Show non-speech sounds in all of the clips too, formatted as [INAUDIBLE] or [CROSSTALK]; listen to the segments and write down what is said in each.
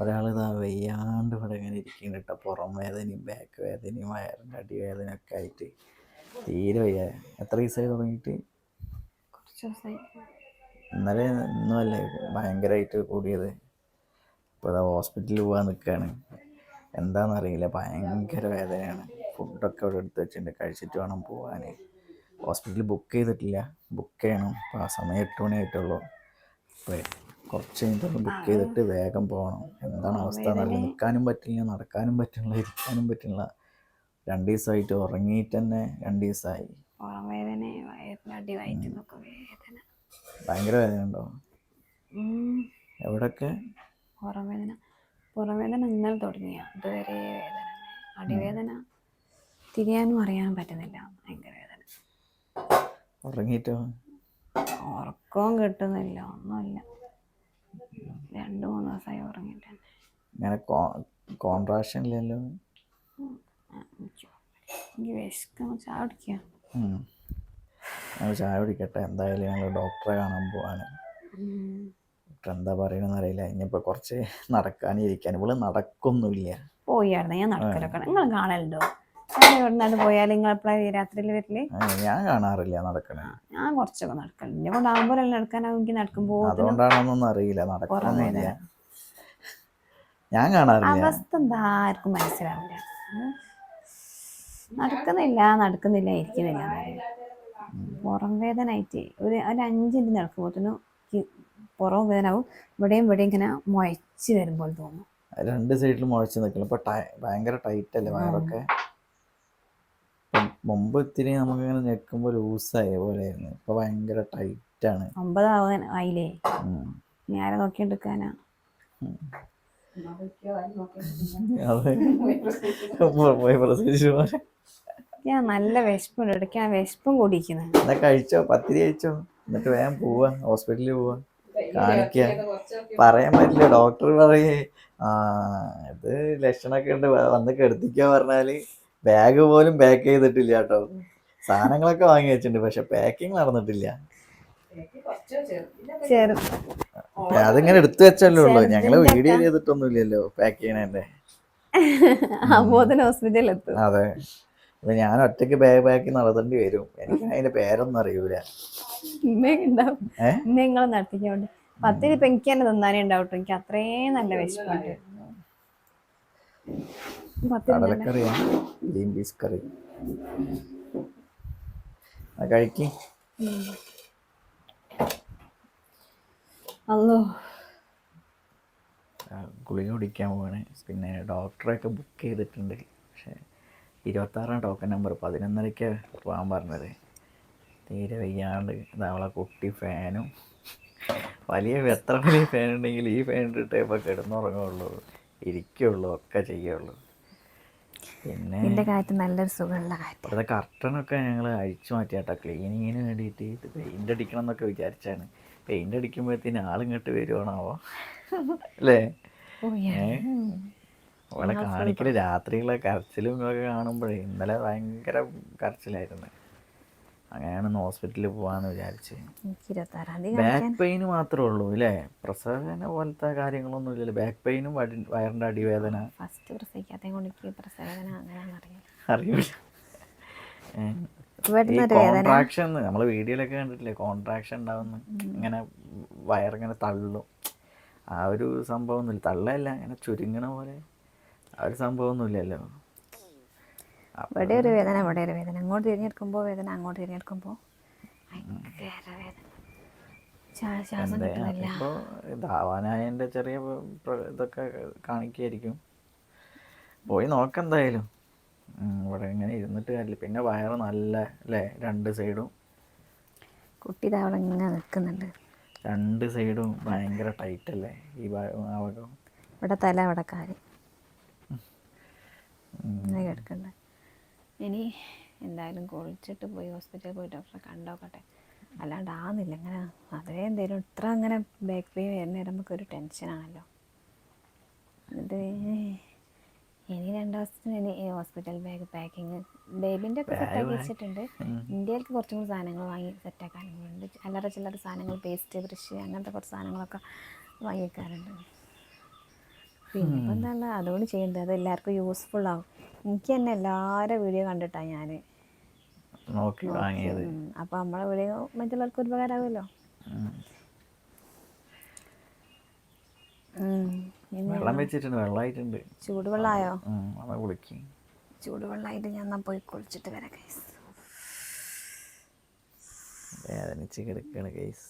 ഒരാൾ ഇതാ വയ്യാണ്ട് ഇവിടെ ഇങ്ങനെ ഇരിക്കുന്നുണ്ട് കേട്ടോ പുറം വേദനയും ബാക്ക് വേദനയും വയറിന്റെ അടിവേദന ഒക്കെ ആയിട്ട് തീരെ വയ്യ. എത്ര ദിവസമായി തുടങ്ങിയിട്ട്? കുറച്ച് ദിവസമായി ഇന്നലെ ഇന്നുമല്ല ഭയങ്കരമായിട്ട് കൂടിയത്? ഇപ്പോൾ ഇതാ ഹോസ്പിറ്റലിൽ പോകാൻ നിൽക്കുകയാണ് എന്താണെന്നറിയില്ല ഭയങ്കര വേദനയാണ്. ഫുഡൊക്കെ ഇവിടെ എടുത്ത് വെച്ചിട്ടുണ്ട്. കഴിച്ചിട്ട് വേണം പോകാൻ ഹോസ്പിറ്റലിൽ ബുക്ക് ചെയ്തിട്ടില്ല. ബുക്ക് ചെയ്യണം. അപ്പോൾ ആ സമയം എട്ട് മണി ആയിട്ടുള്ളൂ. അപ്പോൾ കുറച്ച് കഴിഞ്ഞിട്ട് ബുക്ക് ചെയ്തിട്ട് വേഗം പോകണം എന്താണ് അവസ്ഥ? എന്നറിയില്ല നിൽക്കാനും പറ്റില്ല നടക്കാനും പറ്റില്ല ഇരിക്കാനും പറ്റില്ല. രണ്ട് ദിവസമായിട്ട് ഉറങ്ങിയിട്ട് തന്നെ രണ്ട് ദിവസമായി. ഭയങ്കര വേദന ഉണ്ടോ എവിടൊക്കെ എവിടെയൊക്കെ പുറം വേദന. പുറം വേദന ഇന്നലെ തുടങ്ങിയ? ഇതുവരെ വേദന. അടിവേദന. തിരിയാനും അറിയാനും പറ്റുന്നില്ല. ഭയങ്കര വേദന. ഉറങ്ങിയിട്ടോ? ഉറക്കവും കിട്ടുന്നില്ല. ഒന്നുമില്ല. രണ്ട് മൂന്ന് ദിവസമായി ഉറങ്ങിയിട്ട് തന്നെ ഇങ്ങനെ കോൺട്രാക്ഷൻ ഇല്ലല്ലോ എനിക്ക് വിശക്കാൻ ചായ ഞങ്ങൾ ചായ കുടിക്കട്ടെ. എന്തായാലും ഞങ്ങൾ ഡോക്ടറെ കാണാൻ പോവാണ്. ഡോക്ടർ എന്താ പറയണമെന്ന് അറിയില്ല. ഇനിയിപ്പോൾ കുറച്ച് നടക്കാനും ഇരിക്കാനും ഇവൾ നടക്കൊന്നുമില്ല. പോയായിരുന്നു ഞാൻ നടക്കലൊക്കെ നിങ്ങൾ കാണലുണ്ടോ? ഞാൻ എവിടുന്നാണ്ട് പോയാൽ നിങ്ങൾ എപ്പോഴാണ് രാത്രിയിൽ വരില്ലേ ഞാൻ കാണാറില്ല നടക്കണേ. ഞാൻ കുറച്ചൊക്കെ നടക്കണം എന്നെ കൊണ്ട് നടക്കാനാവുമെങ്കിൽ നടക്കുമ്പോ അതുകൊണ്ടാണോന്നൊന്നും അറിയില്ല. നടക്കണമെന്നില്ല ഞാൻ കാണാറില്ല. അവസ്ഥ എന്താ? ആർക്കും മനസ്സിലാവില്ല. നടക്കുന്നില്ല നടക്കുന്നില്ല ഇരിക്കുന്നില്ല. പുറം വേദന ആയിട്ട് ഒരു ഒരു അഞ്ച് മിനിറ്റ് നടക്കുമ്പോഴത്തേനും പുറം വേദന ആവും ഇവിടെയും ഇവിടെയും ഇങ്ങനെ മുഴച്ച് വരുമ്പോൾ തോന്നും. രണ്ട് സൈഡിൽ മുഴച്ച് നിൽക്കണം. ഇപ്പൊ ഭയങ്കര ടൈറ്റ് അല്ലേ വയറൊക്കെ ഇപ്പം മുമ്പ് ഇത്തിരി നമുക്ക് ഇങ്ങനെ ഞെക്കുമ്പോൾ ലൂസായ പോലെ ആയിരുന്നു ഇപ്പൊ ഭയങ്കര ടൈറ്റ് ആണ് ഒമ്പതാവാൻ ആയില്ലേ ഞാൻ നോക്കിയെടുക്കാനാ? ഞാൻ നല്ല വിശപ്പുണ്ട്. ഇടയ്ക്ക് ഞാൻ വിശപ്പും കൂടിയിരിക്കുന്നത് എന്നാ കഴിച്ചോ? പത്തിരി കഴിച്ചോ? എന്നിട്ട് വേഗം പോവാ. ഹോസ്പിറ്റലിൽ പോവാ. കാണിക്കുക പറയാൻ പറ്റില്ല. ഡോക്ടർ പറയേ ആ ഇത് ലക്ഷണമൊക്കെ ഉണ്ട്. വന്ന് കെടുത്തിക്കോ പറഞ്ഞാൽ. ബാഗ് പോലും പാക്ക് ചെയ്തിട്ടില്ല കേട്ടോ. സാധനങ്ങളൊക്കെ വാങ്ങി വെച്ചിട്ടുണ്ട് പക്ഷെ പാക്കിങ് നടന്നിട്ടില്ല. അതിങ്ങനെ എടുത്തു വെച്ചല്ലേ ഉള്ളു. ഞങ്ങൾ വീഡിയോ ചെയ്തിട്ടൊന്നുമില്ലല്ലോ പാക്ക് ചെയ്യണേന്റെ ഹോസ്പിറ്റലിൽ അതെ. അപ്പൊ ഞാൻ ഒറ്റയ്ക്ക് ബാഗ് പാക്ക് നടത്തേണ്ടി വരും. എനിക്ക് അതിന്റെ പേരൊന്നും അറിയൂല. നിങ്ങൾ നടത്തിക്കോണ്ട്. പത്തിരി ഇപ്പൊ എനിക്ക് തന്നെ തിന്നാനേ ഉണ്ടാവട്ടോ എനിക്ക് അത്രയും നല്ല വിശപ്പുണ്ട്. പത്തിരി തന്നെ. കടലക്കറിയാ? ഗ്രീൻ പീസ് കറി കഴിക്ക്. അല്ലോ ഗുളിക കുടിക്കാൻ പോവാണ്. പിന്നെ ഡോക്ടറെയൊക്കെ ബുക്ക് ചെയ്തിട്ടുണ്ട്. പക്ഷേ ഇരുപത്താറാം ടോക്കൺ നമ്പർ പതിനൊന്നരയ്ക്ക് പോകാൻ പറഞ്ഞത്. തീരെ വയ്യാണ്ട് നമ്മളെ അവളെ കുട്ടി ഫാനും. വലിയ എത്ര വലിയ ഫാൻ ഉണ്ടെങ്കിൽ ഈ ഫാൻ ഇട്ടിട്ടേ ഇപ്പോൾ കിടന്നുറങ്ങുള്ളൂ. ഇരിക്കുള്ളൂ ഒക്കെ ചെയ്യുള്ളൂ. പിന്നെ കാറ്റ് നല്ലൊരു സുഖമുള്ള കാറ്റ് ഇവിടുത്തെ കർട്ടനൊക്കെ ഞങ്ങൾ അഴിച്ചു മാറ്റിയാട്ടോ. ക്ലീനിങ്ങിന് വേണ്ടിയിട്ട് ഇത് പെയിന്റ് അടിക്കണം എന്നൊക്കെ വിചാരിച്ചാണ്. പെയിന്റ് അടിക്കുമ്പോഴത്തേന് ആളിങ്ങോട്ട് വരുവാണാവോ? അല്ലേ? അവളെ കാണിക്കൽ രാത്രികളെ കരച്ചിലും ഒക്കെ കാണുമ്പോഴേ ഇന്നലെ ഭയങ്കര കരച്ചിലായിരുന്നു. അങ്ങനെയാണ് ഇന്ന് ഹോസ്പിറ്റലിൽ പോവാന്ന് വിചാരിച്ച്. ബാക്ക് പെയിൻ മാത്രമേ ഉള്ളൂ അല്ലേ പ്രസവന പോലത്തെ കാര്യങ്ങളൊന്നും ഇല്ലല്ലോ. ബാക്ക് പെയിനും വയറിന്റെ അടിവേദന. ഫസ്റ്റ് പ്രസവിക്കാത്തേ കൊണ്ട് പ്രസവേദന അങ്ങനെയാണെന്ന് അറിയില്ല. കോൺട്രാക്ഷൻ നമ്മൾ വീഡിയോയിലൊക്കെ കണ്ടിട്ടില്ലേ? കോൺട്രാക്ഷൻ ഉണ്ടാവുന്നു. ഇങ്ങനെ വയറിങ്ങനെ തള്ളും. ആ ഒരു സംഭവം സംഭവമൊന്നുമില്ല തള്ളല്ല ഇങ്ങനെ ചുരുങ്ങണ പോലെ. ആ ഒരു സംഭവമൊന്നുമില്ലല്ലോ അപ്പൊ ഇവിടെ ഒരു വേദന ഇവിടെ ഒരു വേദന. അങ്ങോട്ട് തിരിഞ്ഞെടുക്കുമ്പോൾ വേദന അങ്ങോട്ട് തിരിഞ്ഞെടുക്കുമ്പോൾ ഭയങ്കര വേദന. ശ്വാ- ശ്വാസം കിട്ടുന്നില്ല. അപ്പൊ ധാവാനായതിന്റെ ചെറിയ ഇതൊക്കെ കാണിക്കായിരിക്കും. പോയി നോക്കെന്തായാലും ഇവിടെ ഇങ്ങനെ ഇരുന്നിട്ട് കാര്യമില്ല. പിന്നെ വയറ് നല്ല അല്ലേ? രണ്ട് സൈഡും. കുട്ടി അവിടെ ഇങ്ങനെ നിൽക്കുന്നുണ്ട്. രണ്ട് സൈഡും ഭയങ്കര ടൈറ്റ് അല്ലേ? ഈ ഭാഗം. ഇവിടെ തല അവിടെ കാൽ. കിടക്കണ്ട ഇനി എന്തായാലും കുളിച്ചിട്ട് പോയി ഹോസ്പിറ്റലിൽ പോയി ഡോക്ടറെ കണ്ടോക്കട്ടെ അല്ലാണ്ട് ആവുന്നില്ല അങ്ങനെ അതേ എന്തേലും ഇത്ര അങ്ങനെ ബാക്ക് പെയിൻ വരുന്ന നമുക്കൊരു ടെൻഷനാണല്ലോ ഇത് ഇനി രണ്ട് ദിവസത്തിന് ഇനി ഹോസ്പിറ്റൽ ബാഗ് പാക്കിങ് ബേബിന്റെ ഒക്കെ സെറ്റാക്കി വെച്ചിട്ടുണ്ട്. ഇന്ത്യയിലേക്ക് കുറച്ചും കൂടി സാധനങ്ങൾ വാങ്ങി സെറ്റാക്കാനുണ്ട് അല്ലറ ചില്ലറ സാധനങ്ങൾ പേസ്റ്റ് ബ്രഷ് അങ്ങനത്തെ കുറച്ച് സാധനങ്ങളൊക്കെ വാങ്ങിക്കാറുണ്ട് പിന്നെ ഇപ്പം അതുകൊണ്ട് ചെയ്യുന്നത് അത് എല്ലാവർക്കും യൂസ്ഫുൾ ആവും. എനിക്ക് തന്നെ എല്ലാവരുടെ വീഡിയോ കണ്ടിട്ടാ ഞാൻ നോക്കി വാങ്ങിയത്. നമ്മളെ വീഡിയോ മറ്റുള്ളവർക്ക് ഉപകാരമാകുമല്ലോ ഉം. ഉം. വെള്ളം വെച്ചിട്ടുണ്ട്. വെള്ളമായിട്ടുണ്ട് ചൂടുവെള്ളമായോ ഉം, അത് കുളിക്ക്. ചൂടുവെള്ളമായിട്ട് ഞാൻ എന്നാൽ പോയി കുളിച്ചിട്ട് വരാം ഗൈസ് വേദനിച്ച് കിടക്കാണ് കേസ്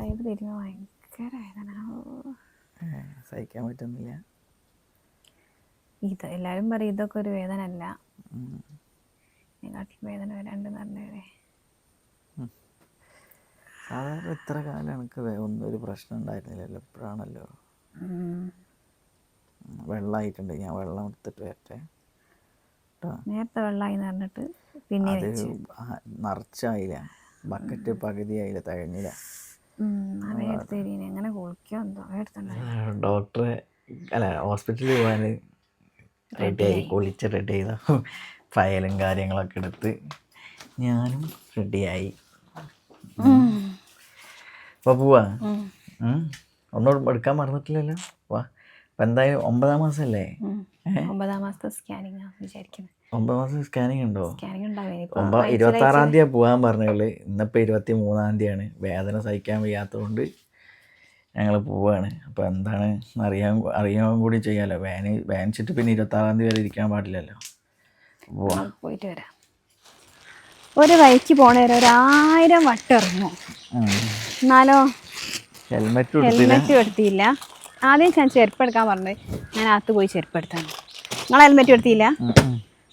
സൈഡ് തിരിഞ്ഞ ഭയങ്കര വേദന. സഹിക്കാൻ പറ്റുന്നില്ല. ഇത് എല്ലാവരും പറയും ഇതൊക്കെ ഒരു വേദന അല്ല. ഇതിനെക്കാട്ടിൽ വേദന വരാണ്ടെന്ന് പറഞ്ഞവരെ. സാധാരണ ഇത്ര കാലം എനിക്ക് ഒന്നും ഒരു പ്രശ്നം ഉണ്ടായിരുന്നില്ലല്ലോ ഇപ്പോഴാണല്ലോ. വെള്ളമായിട്ടുണ്ട് ഞാൻ വെള്ളം എടുത്തിട്ട് വരട്ടെ. നേരത്തെ വെള്ളമായി പറഞ്ഞിട്ട് പിന്നെ നിറച്ചായില്ല. ബക്കറ്റ് പകുതിയായില്ല തികഞ്ഞില്ല. തരീനെ എങ്ങനെ കുളിക്കോ എന്തോ ഡോക്ടറെ അല്ല ഹോസ്പിറ്റലിൽ പോകാൻ റെഡിയായി കുളിച്ച് റെഡി ചെയ്ത. ഫയലും കാര്യങ്ങളൊക്കെ എടുത്ത് ഞാനും റെഡിയായി അപ്പോൾ പോവാ. ഒന്നും എടുക്കാൻ മറന്നിട്ടില്ലല്ലോ. വാ. അപ്പം എന്തായാലും ഒമ്പതാം മാസമല്ലേ ഒമ്പതാം മാസത്തെ സ്കാനിങ് വിചാരിക്കുന്നത് ഒമ്പത് മാസം സ്കാനിങ് ഉണ്ടോ? സ്കാനിങ് ഒമ്പത് ഇരുപത്തി ആറാം തീയതി പോകാൻ പറഞ്ഞുള്ളു ഇന്നിപ്പോൾ ഇരുപത്തി മൂന്നാം തീയതിയാണ്. വേദന സഹിക്കാൻ വയ്യാത്തതുകൊണ്ട് ഞങ്ങൾ പോവാണ്. അപ്പോൾ എന്താണ്? അറിയാൻ അറിയാൻ കൂടി ചെയ്യാമല്ലോ വേന വേനിച്ചിട്ട് പിന്നെ ഇരുപത്തി ആറാം തീയതി വരെ ഇരിക്കാൻ പാടില്ലല്ലോ. പോയിട്ട് വരാം. ഒരു വഴിക്ക് പോണേരം ഒരു ആയിരം വട്ടം ഇറങ്ങും. എന്നാലോ? ഹെൽമെറ്റ് ഹെൽമെറ്റ് എടുത്തില്ല. ആദ്യം ഞാൻ ചെരുപ്പ് എടുക്കാൻ പറഞ്ഞത് ഞാൻ അകത്ത് പോയി ചെരുപ്പ് എടുത്താണ് നിങ്ങൾ ഹെൽമെറ്റ് എടുത്തില്ല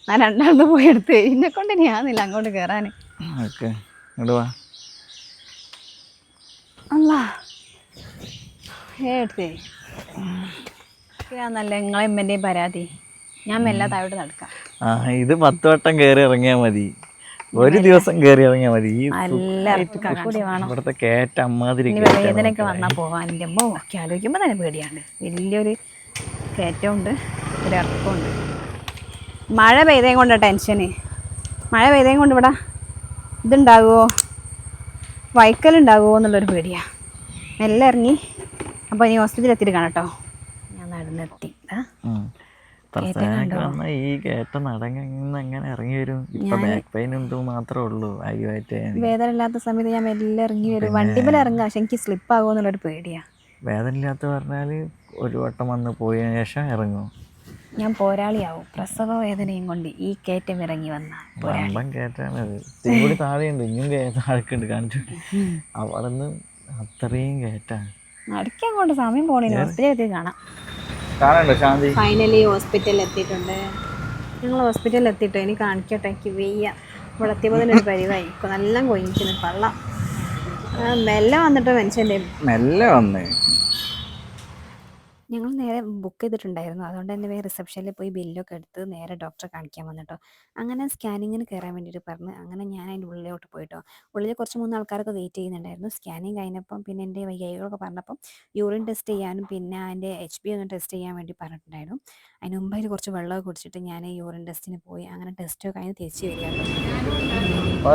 ഞാൻ രണ്ടാമത് പോയി എടുത്ത് എന്നെ കൊണ്ട് ഇനി ആന്നില്ല അങ്ങോട്ട് കയറാൻ അല്ല എടുത്തേ. നല്ല നിങ്ങളെ എമ്മന്റെയും പരാതി. ഞാൻ മെല്ലെ താഴോട്ട് നടക്കാം. ഇത് പത്ത് വട്ടം കയറി ഇറങ്ങിയാൽ മതി. ഒരു ദിവസം കേറി ഇറങ്ങിയാൽ മതി. ഈ നല്ല കൂടി വേണം. ഇവിടുത്തെ കേറ്റ അമ്മാതിരി വേദനയൊക്കെ വന്നാൽ എന്റെ അമ്മ ഒക്കെ ആലോചിക്കുമ്പോൾ തന്നെ പേടിയാണ്. വലിയൊരു കയറ്റമുണ്ട് ഒരു ഇറക്കമുണ്ട് മഴ പെയ്തേം കൊണ്ട് ടെൻഷന്. മഴ പെയ്തേം കൊണ്ട് ഇവിടെ ഇതുണ്ടാകുമോ വൈക്കലുണ്ടാകുമോ എന്നുള്ളൊരു പേടിയാണ് മെല്ലെ ഇറങ്ങി. അപ്പോൾ ഇനി ഹോസ്പിറ്റലിൽ എത്തിയിട്ട് കാണാം കേട്ടോ. ഞാൻ നടന്നെത്തി. ഉം. പ്രസവനൊക്കെ ഈ കേട്ട നടങ്ങന്ന് ഇറങ്ങി വരും ഇപ്പൊ ബാക്ക് പെയിൻ ഉണ്ട് മാത്രമേ ഉള്ളൂ. ആയുമായിട്ട് വേദന ഇല്ലാത്ത സമയത്ത് ഞാൻ മെല്ലെ ഇറങ്ങി വരും. വണ്ടിമേൽ ഇറങ്ങാം പക്ഷെ എനിക്ക് സ്ലിപ്പ് ആകുമെന്നുള്ളൊരു പേടിയാ. വേദന ഇല്ലാത്ത പറഞ്ഞാൽ ഒരു വട്ടം വന്ന് പോയതിനു ശേഷം ഇറങ്ങും. ഞാൻ പോരാളിയാവും. പ്രസവ വേദനയും കൊണ്ട് ഈ കയറ്റം ഇറങ്ങി വന്ന പോരാളി. വമ്പൻ കയറ്റാണ് കൂടി താഴെയുണ്ട്. ഇനിയും താഴേക്കുണ്ട് കാണിച്ചു. [LAUGHS] അവിടെ നിന്ന് അത്രയും കയറ്റാണ്. നടക്കാൻ കൊണ്ട് സമയം പോണേ ഹോസ്പിറ്റലിൽ എത്തി കാണാം. ശാന്തി? ഫൈനലി ഹോസ്പിറ്റലിൽ എത്തിയിട്ടുണ്ട്. ഞങ്ങൾ ഹോസ്പിറ്റലിൽ എത്തിയിട്ട്? ഇനി കാണിക്കട്ടെ. എനിക്ക് വെയ്യ. ഇവിടെ എത്തിയപ്പോൾ തന്നെ ഒരു പരിവായി. നല്ല കൊയിക്കുന്നു പള്ളം മെല്ലെ വന്നിട്ട് മനുഷ്യന്റെ മെല്ലെ വന്ന്. ഞങ്ങൾ നേരെ ബുക്ക് ചെയ്തിട്ടുണ്ടായിരുന്നു. അതുകൊണ്ട് തന്നെ വേറെ റിസപ്ഷനിൽ പോയി ബില്ലൊക്കെ എടുത്ത് നേരെ ഡോക്ടറെ കാണിക്കാൻ വന്നിട്ടോ. അങ്ങനെ സ്കാനിങ്ങിന് കയറാൻ വേണ്ടിയിട്ട് പറഞ്ഞ് അങ്ങനെ ഞാൻ അതിന്റെ ഉള്ളിലോട്ട് പോയിട്ടോ. ഉള്ളിൽ കുറച്ച് മൂന്ന് ആൾക്കാരൊക്കെ വെയിറ്റ് ചെയ്യുന്നുണ്ടായിരുന്നു. സ്കാനിങ് കഴിഞ്ഞപ്പം പിന്നെ എന്റെ വൈകാരികളൊക്കെ പറഞ്ഞപ്പം യൂറിൻ ടെസ്റ്റ് ചെയ്യാനും പിന്നെ അതിന്റെ എച്ച് ബി ഒന്ന് ടെസ്റ്റ് ചെയ്യാൻ വേണ്ടി പറഞ്ഞിട്ടുണ്ടായിരുന്നു. അതിന് മുമ്പായിട്ട് കുറച്ച് വെള്ളമൊക്കെ കുടിച്ചിട്ട് ഞാൻ യൂറിൻ ടെസ്റ്റിന് പോയി. അങ്ങനെ ടെസ്റ്റൊക്കെ കഴിഞ്ഞ് തിരിച്ചു വരികയാണ്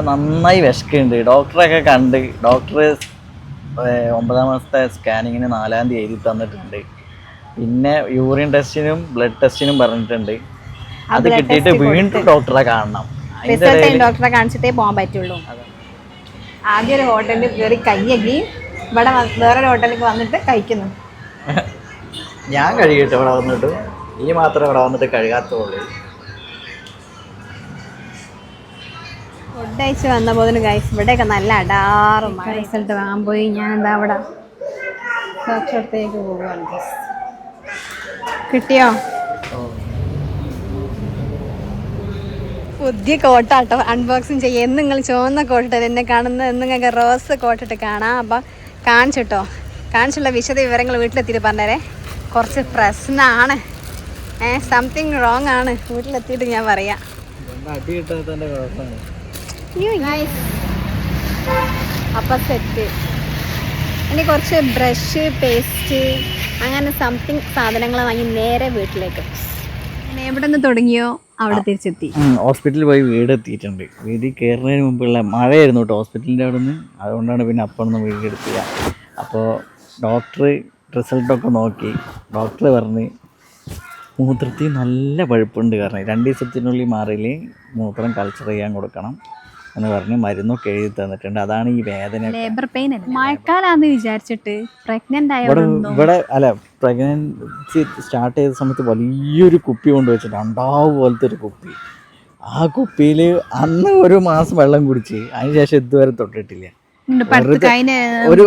നന്നായി വിശക്കുന്നുണ്ട്. ഡോക്ടറൊക്കെ കണ്ട് ഡോക്ടർ ഒമ്പതാം മാസത്തെ സ്കാനിങ്ങിന് നാലാം തീയതി എഴുതി തന്നിട്ടുണ്ട്. പിന്നെ യൂറിൻ ടെസ്റ്റിനും ബ്ലഡ് ടെസ്റ്റിനും പറഞ്ഞിട്ടുണ്ട്. അത് കിട്ടിയിട്ട് വീണ്ടും ഡോക്ടറെ കാണണം. റിസൾട്ട് ഡോക്ടറെ കാണിച്ചിട്ടേ പോകാൻ പറ്റുള്ളൂ. ആദ്യം ഒരു ഹോട്ടലിൽ കയറി കയ്യകി ഇവിടെ വേറൊരു ഹോട്ടലിലേക്ക് വന്നിട്ട് കഴിക്കുന്നു. [LAUGHS] ഞാൻ കഴുകിയിട്ട് ഇവിടെ വന്നിട്ട്. ഈ മാത്രം ഇവിടെ വന്നിട്ട് കഴുകാത്തുള്ളൂ ഫുഡ് വന്ന വന്നപ്പോൾ ഗൈസ് ഇവിടെയൊക്കെ നല്ല അടാറും റിസൾട്ട് വാങ്ങാൻ പോയി. ഞാൻ എന്താ അവിടെ ഡോക്ടറടുത്തേക്ക് പോവുകയാണ് ഗൈസ് കിട്ടിയോ? പുതിയ കോട്ടാട്ടോ. അൺബോക്സിങ് ചെയ്യുക എന്ന് നിങ്ങൾ ചുവന്ന കോട്ടിട്ട് എന്നെ കാണുന്ന എന്ന് നിങ്ങൾക്ക് റോസ് കോട്ടിട്ട് കാണാം. അപ്പം കാണിച്ചിട്ടോ. കാണിച്ചുള്ള വിശദ വിവരങ്ങൾ വീട്ടിലെത്തിയിട്ട് പറഞ്ഞേരെ. കുറച്ച് പ്രശ്നമാണ് ഏ സംതിങ് റോങ് ആണ്. വീട്ടിലെത്തിയിട്ട് ഞാൻ പറയാം. അപ്പം സെറ്റ് ഇനി കുറച്ച് ബ്രഷ് പേസ്റ്റ് അങ്ങനെ സംതിങ് സാധനങ്ങൾ വാങ്ങി നേരെ വീട്ടിലേക്ക്. എവിടെ നിന്ന് തുടങ്ങിയോ? അവിടെ തിരിച്ചെത്തി. ഹോസ്പിറ്റലിൽ പോയി വീട് എത്തിയിട്ടുണ്ട് വീട്ടിൽ കയറുന്നതിന് മുമ്പുള്ള മഴയായിരുന്നു കേട്ടോ ഹോസ്പിറ്റലിന്റെ അവിടെ നിന്ന് അതുകൊണ്ടാണ് പിന്നെ അപ്പം ഒന്ന് വീട് എടുത്തില്ല. അപ്പോൾ ഡോക്ടർ റിസൾട്ടൊക്കെ നോക്കി. ഡോക്ടർ പറഞ്ഞ് മൂത്രത്തിൽ നല്ല പഴുപ്പുണ്ട് കാരണം രണ്ട് ദിവസത്തിനുള്ളിൽ മാറിയിൽ മൂത്രം കൾച്ചർ ചെയ്യാൻ കൊടുക്കണം. എന്ന് പറഞ്ഞ് മരുന്നൊക്കെ എഴുതി തന്നിട്ടുണ്ട്. അതാണ് ഈ വേദന ലേബർ പെയിൻ അല്ലേ? മഴക്കാലാന്ന് വിചാരിച്ചിട്ട് പ്രഗ്നന്റ് ആയതൊന്നും ഇവിടെ അല്ല പ്രഗ്നൻസി സ്റ്റാർട്ട് ചെയ്ത സമയത്ത് വലിയൊരു കുപ്പി കൊണ്ടുവച്ചിട്ട് അണ്ടാവ് പോലത്തെ ഒരു കുപ്പി. ആ കുപ്പിയിൽ അന്ന് ഒരു മാസം വെള്ളം കുടിച്ച് അതിനുശേഷം ഇതുവരെ തൊട്ടിട്ടില്ല. ഒരു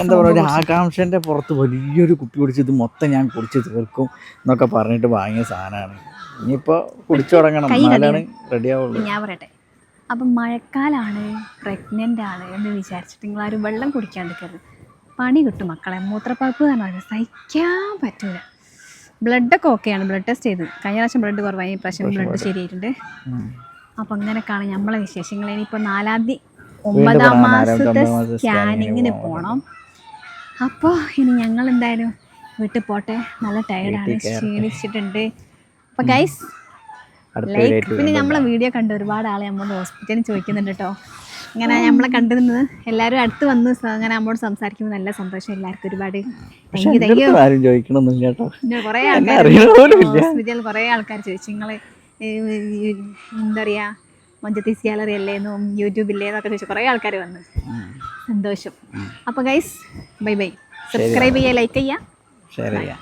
എന്താ പറയുക ഒരു ആകാംക്ഷന്റെ പുറത്ത് വലിയൊരു കുപ്പി കുടിച്ച് ഇത് മൊത്തം ഞാൻ കുടിച്ച് തീർക്കും എന്നൊക്കെ പറഞ്ഞിട്ട് വാങ്ങിയ സാധനമാണ്. ഇനിയിപ്പോൾ കുടിച്ചു തുടങ്ങണം. എന്നാലാണ് റെഡി ആവുള്ളൂ. ഞാൻ പറയട്ടെ. അപ്പം മഴക്കാലാണ് പ്രഗ്നന്റ് ആണ് എന്ന് വിചാരിച്ചിട്ട് നിങ്ങളാരും വെള്ളം കുടിക്കാണ്ടിരിക്കരുത് പണി കിട്ടും മക്കളെ. മൂത്രപ്പഴുപ്പ് തന്നെ സഹിക്കാൻ പറ്റൂല. ബ്ലഡൊക്കെ ഓക്കെയാണ് ബ്ലഡ് ടെസ്റ്റ് ചെയ്ത്. കഴിഞ്ഞ പ്രാവശ്യം ബ്ലഡ് കുറവായി. ഈ പ്രാവശ്യം ബ്ലഡ് ശരിയായിട്ടുണ്ട്. അപ്പം അങ്ങനെയൊക്കെയാണ് നമ്മളെ വിശേഷങ്ങൾ. ഇനിയിപ്പോൾ നാലാം തീയതി ഒമ്പതാം മാസത്തെ സ്കാനിങ്ങിന് പോകണം. അപ്പോൾ ഇനി ഞങ്ങൾ എന്തായാലും വീട്ടിൽ പോട്ടെ. നല്ല ടയർഡാണ്. ക്ഷീണിച്ചിട്ടുണ്ട്. അപ്പം ഗൈസ് ലൈക്ക് പിന്നെ നമ്മളെ വീഡിയോ കണ്ട് ഒരുപാട് ആളെ നമ്മുടെ ഹോസ്പിറ്റലിൽ ചോദിക്കുന്നുണ്ട് കേട്ടോ ഇങ്ങനെ നമ്മളെ കണ്ടിരുന്നത് എല്ലാവരും അടുത്ത് വന്ന് അങ്ങനെ നമ്മോട് സംസാരിക്കുമ്പോൾ നല്ല സന്തോഷം എല്ലാവർക്കും ഒരുപാട്. കുറേ ആൾക്കാർ ഹോസ്പിറ്റലിൽ കുറേ ആൾക്കാർ ചോദിച്ചു. നിങ്ങൾ എന്താ പറയുക മൊഞ്ചത്തി ഗാലറി അല്ലേന്നും യൂട്യൂബില്ലേന്നൊക്കെ ചോദിച്ചു. കുറേ ആൾക്കാർ വന്ന്. സന്തോഷം. അപ്പോൾ ഗൈസ് ബൈ ബൈ സബ്സ്ക്രൈബ് ചെയ്യുക ലൈക്ക് ചെയ്യുക ഷെയർ ചെയ്യാം.